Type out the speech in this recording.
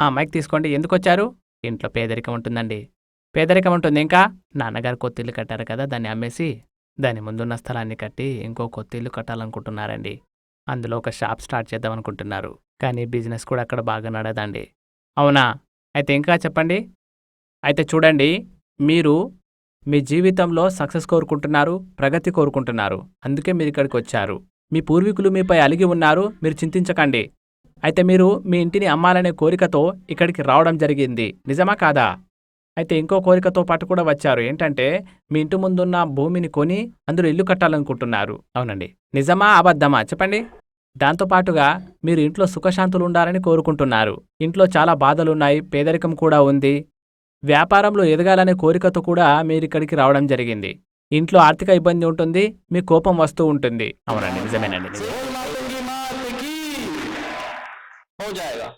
ఆ మైక్ తీసుకోండి. ఎందుకు వచ్చారు ఇంట్లో పేదరికం ఉంటుందండి. పేదరికం ఉంటుంది ఇంకా. నాన్నగారు కొత్తిల్లు కట్టారు కదా దాన్ని అమ్మేసి దాని ముందున్న స్థలాన్ని కట్టి ఇంకో కొత్తిల్లు కట్టాలనుకుంటున్నారండి. అందులో ఒక షాప్ స్టార్ట్ చేద్దాం అనుకుంటున్నారు కానీ బిజినెస్ కూడా అక్కడ బాగా నడదండి. అవునా? అయితే ఇంకా చెప్పండి. అయితే చూడండి. మీరు మీ జీవితంలో సక్సెస్ కోరుకుంటున్నారు ప్రగతి కోరుకుంటున్నారు. అందుకే మీరు ఇక్కడికి వచ్చారు. మీ పూర్వీకులు మీపై అలిగి ఉన్నారు. మీరు చింతించకండి. అయితే మీరు మీ ఇంటిని అమ్మాలనే కోరికతో ఇక్కడికి రావడం జరిగింది. నిజమా కాదా? అయితే ఇంకో కోరికతో పాటు కూడా వచ్చారు. ఏంటంటే మీ ఇంటి ముందున్న భూమిని కొని అందులో ఇల్లు కట్టాలనుకుంటున్నారు. అవునండి. నిజమా అబద్ధమా? చెప్పండి. దాంతోపాటుగా మీరు ఇంట్లో సుఖశాంతులు ఉండాలని కోరుకుంటున్నారు. ఇంట్లో చాలా బాధలున్నాయి పేదరికం కూడా ఉంది. వ్యాపారంలో ఎదగాలనే కోరికతో కూడా మీరు ఇక్కడికి రావడం జరిగింది. ఇంట్లో ఆర్థిక ఇబ్బంది ఉంటుంది మీ కోపం వస్తూ ఉంటుంది. అవునండి. నిజమేనండి. हो जाएगा।